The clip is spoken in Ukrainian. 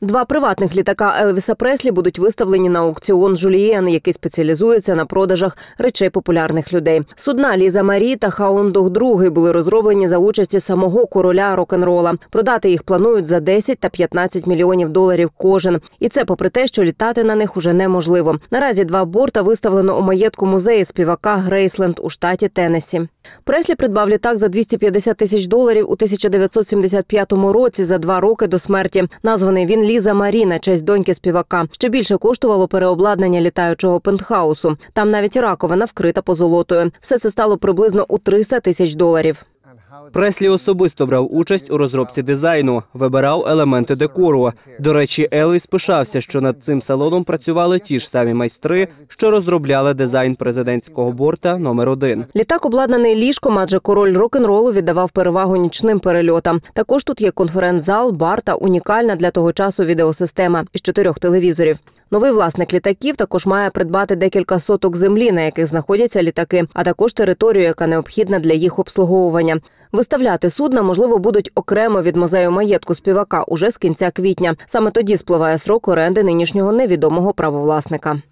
Два приватних літака Елвіса Преслі будуть виставлені на аукціон Жулієн, який спеціалізується на продажах речей популярних людей. Судна Ліза Марі та Хаундух II були розроблені за участі самого короля рок-н-рола. Продати їх планують за 10 та 15 мільйонів доларів кожен. І це попри те, що літати на них уже неможливо. Наразі два борта виставлено у маєтку музею співака Грейсленд у штаті Теннессі. Преслі придбав літак за 250 тисяч доларів у 1975 році за два роки до смерті. Названий він Ліза Марі на честь доньки співака. Ще більше коштувало переобладнання літаючого пентхаусу. Там навіть раковина вкрита позолотою. Все це стало приблизно у 300 тисяч доларів. Преслі особисто брав участь у розробці дизайну, вибирав елементи декору. До речі, Елвіс пишався, що над цим салоном працювали ті ж самі майстри, що розробляли дизайн президентського борта номер 1 Літак обладнаний ліжком, адже король рок-н-ролу віддавав перевагу нічним перельотам. Також тут є конференц-зал, бар та унікальна для того часу відеосистема із чотирьох телевізорів. Новий власник літаків також має придбати декілька соток землі, на яких знаходяться літаки, а також територію, яка необхідна для їх обслуговування. Виставляти судна можливо будуть окремо від музею маєтку співака уже з кінця квітня. Саме тоді спливає срок оренди нинішнього невідомого правовласника.